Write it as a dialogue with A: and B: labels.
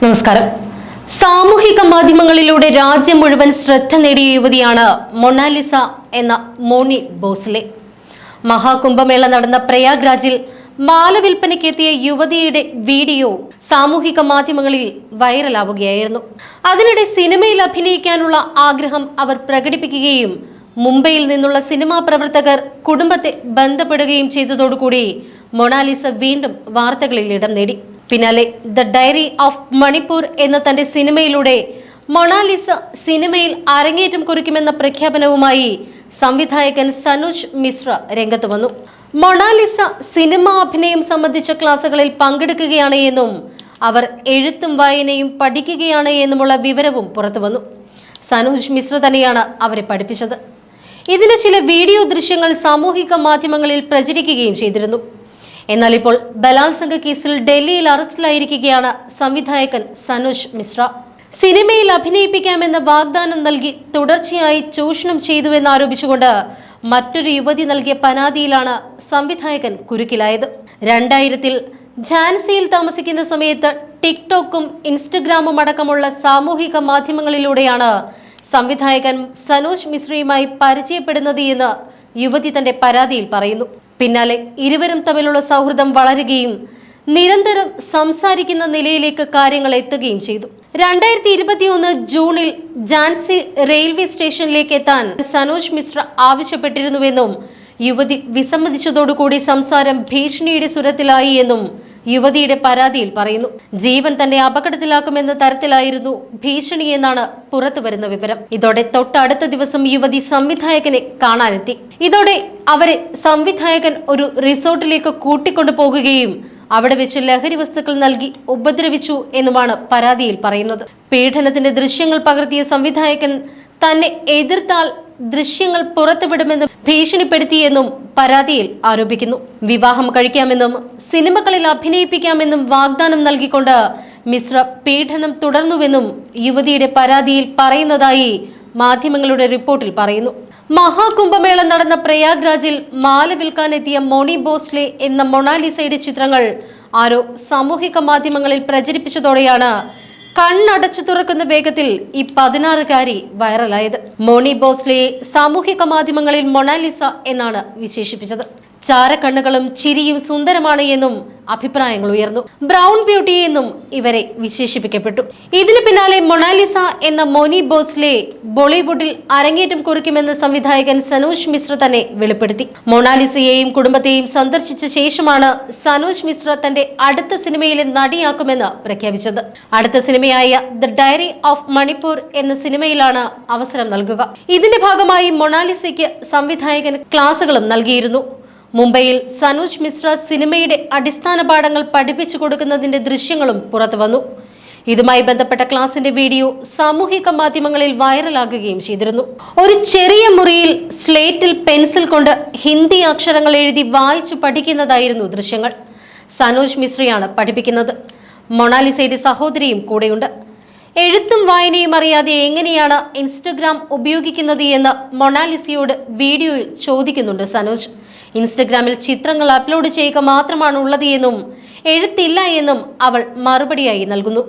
A: നമസ്കാരം. സാമൂഹിക മാധ്യമങ്ങളിലൂടെ രാജ്യം മുഴുവൻ ശ്രദ്ധ നേടിയ യുവതിയാണ് മൊണാലിസ എന്ന മോണി ബോസ്ലെ. മഹാകുംഭമേള നടന്ന പ്രയാഗ്രാജിൽ മാല വിൽപ്പനയ്ക്കെത്തിയ യുവതിയുടെ വീഡിയോ സാമൂഹിക മാധ്യമങ്ങളിൽ വൈറലാവുകയായിരുന്നു. അതിനിടെ സിനിമയിൽ അഭിനയിക്കാനുള്ള ആഗ്രഹം അവർ പ്രകടിപ്പിക്കുകയും മുംബൈയിൽ നിന്നുള്ള സിനിമാ പ്രവർത്തകർ കുടുംബത്തെ ബന്ധപ്പെടുകയും ചെയ്തതോടുകൂടി മൊണാലിസ വീണ്ടും വാർത്തകളിൽ ഇടം നേടി. പിന്നാലെ ദ ഡയറി ഓഫ് മണിപ്പൂർ എന്ന തന്റെ സിനിമയിലൂടെ മൊണാലിസ സിനിമയിൽ അരങ്ങേറ്റം കുറിക്കുമെന്ന പ്രഖ്യാപനവുമായി സംവിധായകൻ സനുജ് മിശ്ര രംഗത്ത് വന്നു. മൊണാലിസ സിനിമ അഭിനയം സംബന്ധിച്ച ക്ലാസുകളിൽ പങ്കെടുക്കുകയാണ് എന്നും അവർ എഴുത്തും വായനയും പഠിക്കുകയാണ് എന്നുമുള്ള വിവരവും പുറത്തു വന്നു. സനോജ് മിശ്ര തന്നെയാണ് അവരെ പഠിപ്പിച്ചത്. ഇതിന് ചില വീഡിയോ ദൃശ്യങ്ങൾ സാമൂഹിക മാധ്യമങ്ങളിൽ പ്രചരിക്കുകയും ചെയ്തിരുന്നു. എന്നാൽ ഇപ്പോൾ ബലാത്സംഗ കേസിൽ ഡൽഹിയിൽ അറസ്റ്റിലായിരിക്കുകയാണ് സംവിധായകൻ സനുഷ് മിശ്ര. സിനിമയിൽ അഭിനയിപ്പിക്കാമെന്ന വാഗ്ദാനം നൽകി തുടർച്ചയായി ചൂഷണം ചെയ്തുവെന്നാരോപിച്ചുകൊണ്ട് മറ്റൊരു യുവതി നൽകിയ പരാതിയിലാണ് സംവിധായകൻ കുരുക്കിലായത്. രണ്ടായിരത്തിൽ ഝാൻസിയിൽ താമസിക്കുന്ന സമയത്ത് ടിക്ടോക്കും ഇൻസ്റ്റഗ്രാമും അടക്കമുള്ള സാമൂഹിക മാധ്യമങ്ങളിലൂടെയാണ് സംവിധായകൻ സനോജ് മിശ്രയുമായി പരിചയപ്പെടുന്നത് എന്ന് യുവതി തന്റെ പരാതിയിൽ പറയുന്നു. പിന്നാലെ ഇരുവരും തമ്മിലുള്ള സൗഹൃദം വളരുകയും നിരന്തരം സംസാരിക്കുന്ന നിലയിലേക്ക് കാര്യങ്ങൾ എത്തുകയും ചെയ്തു. രണ്ടായിരത്തി ഇരുപത്തിയൊന്ന് ജൂണിൽ ജാൻസി റെയിൽവേ സ്റ്റേഷനിലേക്ക് എത്താൻ സനോജ് മിശ്ര ആവശ്യപ്പെട്ടിരുന്നുവെന്നും യുവതി വിസമ്മതിച്ചതോടുകൂടി സംസാരം ഭീഷണിയുടെ സ്വരത്തിലായി എന്നും യുവതിയുടെ പരാതിയിൽ പറയുന്നു. ജീവൻ തന്നെ അപകടത്തിലാക്കുമെന്ന തരത്തിലായിരുന്നു ഭീഷണിയെന്നാണ് പുറത്തുവരുന്ന പുറത്തു വിവരം. ഇതോടെ തൊട്ടടുത്ത ദിവസം യുവതി സംവിധായകനെ കാണാനെത്തി. ഇതോടെ അവരെ സംവിധായകൻ ഒരു റിസോർട്ടിലേക്ക് കൂട്ടിക്കൊണ്ടു പോകുകയും അവിടെ വെച്ച് ലഹരി വസ്തുക്കൾ നൽകി ഉപദ്രവിച്ചു എന്നുമാണ് പരാതിയിൽ പറയുന്നത്. പീഡനത്തിന്റെ ദൃശ്യങ്ങൾ പകർത്തിയ സംവിധായകൻ തന്നെ എതിർത്താൽ ദൃശ്യങ്ങൾ പുറത്തുവിടുമെന്ന് ഭീഷണിപ്പെടുത്തിയെന്നും പരാതിയിൽ ആരോപിക്കുന്നു. വിവാഹം കഴിക്കാമെന്നും സിനിമകളിൽ അഭിനയിപ്പിക്കാമെന്നും വാഗ്ദാനം നൽകിക്കൊണ്ട് മിശ്ര പീഡനം തുടർന്നുവെന്നും യുവതിയുടെ പരാതിയിൽ പറയുന്നതായി മാധ്യമങ്ങളുടെ റിപ്പോർട്ടിൽ പറയുന്നു. മഹാകുംഭമേള നടന്ന പ്രയാഗ്രാജിൽ മാല വിൽക്കാനെത്തിയ മോണി ബോസ്ലെ എന്ന മൊണാലിസയുടെ ചിത്രങ്ങൾ ആരോ സാമൂഹിക മാധ്യമങ്ങളിൽ പ്രചരിപ്പിച്ചതോടെയാണ് കണ്ണടച്ചു തുറക്കുന്ന വേഗത്തിൽ ഈ പതിനാറുകാരി വൈറലായത്. മോണി ബോസ്ലെയെ സാമൂഹിക മാധ്യമങ്ങളിൽ മൊണാലിസ എന്നാണ് വിശേഷിപ്പിച്ചത്. ചാരക്കണ്ണുകളും ചിരിയും സുന്ദരമാണ് എന്നും അഭിപ്രായങ്ങൾ ഉയർന്നു. ബ്രൗൺ ബ്യൂട്ടി എന്നും ഇവരെ വിശേഷിപ്പിക്കപ്പെട്ടു. ഇതിന് പിന്നാലെ മൊണാലിസ എന്ന മോനി ബോസ്ലെ ബോളിവുഡിൽ അരങ്ങേറ്റം കുറിക്കുമെന്ന് സംവിധായകൻ സനോജ് മിശ്ര തന്നെ വെളിപ്പെടുത്തി. മൊണാലിസയെയും കുടുംബത്തെയും സന്ദർശിച്ച ശേഷമാണ് സനോജ് മിശ്ര തന്റെ അടുത്ത സിനിമയിലെ നടിയാക്കുമെന്ന് പ്രഖ്യാപിച്ചത്. അടുത്ത സിനിമയായ ദ ഡയറി ഓഫ് മണിപ്പൂർ എന്ന സിനിമയിലാണ് അവസരം നൽകുക. ഇതിന്റെ ഭാഗമായി മൊണാലിസയ്ക്ക് സംവിധായകൻ ക്ലാസുകളും നൽകിയിരുന്നു. മുംബൈയിൽ സനോജ് മിശ്ര സിനിമയുടെ അടിസ്ഥാന പാഠങ്ങൾ പഠിപ്പിച്ചു കൊടുക്കുന്നതിന്റെ ദൃശ്യങ്ങളും പുറത്തുവന്നു ഇതുമായി ബന്ധപ്പെട്ട ക്ലാസിന്റെ വീഡിയോ സാമൂഹിക മാധ്യമങ്ങളിൽ വൈറലാകുകയും ചെയ്തിരുന്നു. ഒരു ചെറിയ മുറിയിൽ സ്ലേറ്റിൽ പെൻസിൽ കൊണ്ട് ഹിന്ദി അക്ഷരങ്ങൾ എഴുതി വായിച്ചു പഠിക്കുന്നതായിരുന്നു ദൃശ്യങ്ങൾ. സനോജ് മിശ്രയാണ് പഠിപ്പിക്കുന്നത്. മൊണാലിസയുടെ സഹോദരിയും കൂടെയുണ്ട്. എഴുത്തും വായനയും അറിയാതെ എങ്ങനെയാണ് ഇൻസ്റ്റഗ്രാം ഉപയോഗിക്കുന്നത് എന്ന് മൊണാലിസയോട് വീഡിയോയിൽ ചോദിക്കുന്നുണ്ട് സനോജ്. ഇൻസ്റ്റഗ്രാമിൽ ചിത്രങ്ങൾ അപ്ലോഡ് ചെയ്യുക മാത്രമാണ് ഉള്ളത് എന്നും എഴുത്തില്ല എന്നും അവൾ മറുപടിയായി നൽകുന്നു.